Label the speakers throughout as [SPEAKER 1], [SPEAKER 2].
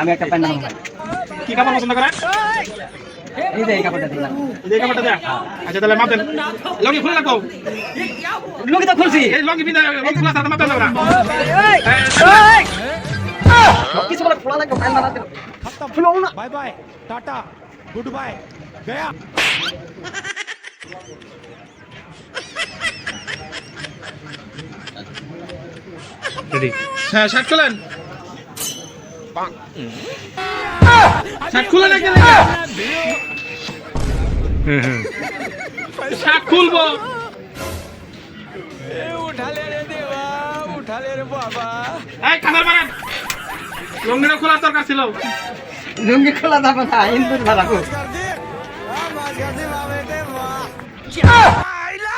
[SPEAKER 1] আমি একটা প্যান্ট নেব
[SPEAKER 2] কি কাপড় পছন্দ করেন?
[SPEAKER 1] এই যে এই কাপড়টা দিলাম।
[SPEAKER 2] এই কাপড়টা দে আচ্ছা তাহলে মাপ লগি খুলে রাখো।
[SPEAKER 1] লগি তো খুলছি।
[SPEAKER 2] এই লগি বিনা লগি খোলা তাহলে মাপ দেন না।
[SPEAKER 1] এই হ্যাঁ, কিছু বলে খোলা লাগবে প্যান্ট বানাতে। খতম খুলো না।
[SPEAKER 3] Bye bye tata good bye গয়া।
[SPEAKER 2] রেডি হ্যাঁ শার্ট খোলেন? শার্ট খুলবো।
[SPEAKER 3] উঠালে রে দেবা উঠালে রে বাবা।
[SPEAKER 2] এই কাঁদার মারান লঙ্গিটা খোলা দরকার ছিল।
[SPEAKER 1] লুঙ্গি খোলা দাবে না ইন্দুর ভাড়া
[SPEAKER 4] কর আইলা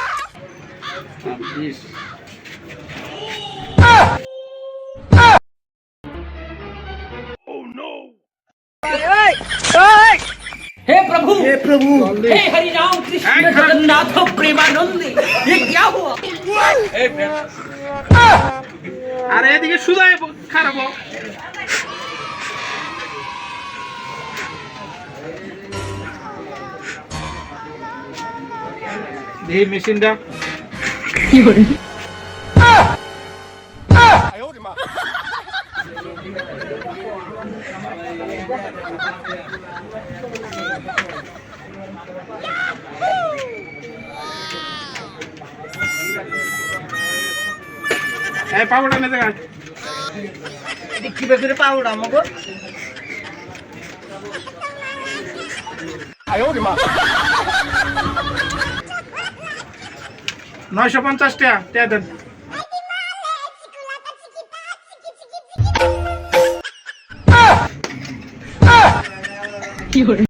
[SPEAKER 4] प्रभु हे प्रभु हे हरि राम कृष्ण जगन्नाथ प्रेमानंद ये क्या हुआ
[SPEAKER 2] আর এদিকে সুদায় খারাপ এই মেশিনটা এই পাউডার নিতে গা
[SPEAKER 1] কীভাবে করে পাউডার আমাকে
[SPEAKER 2] নয়শো পঞ্চাশ টাকা টাকা দেন।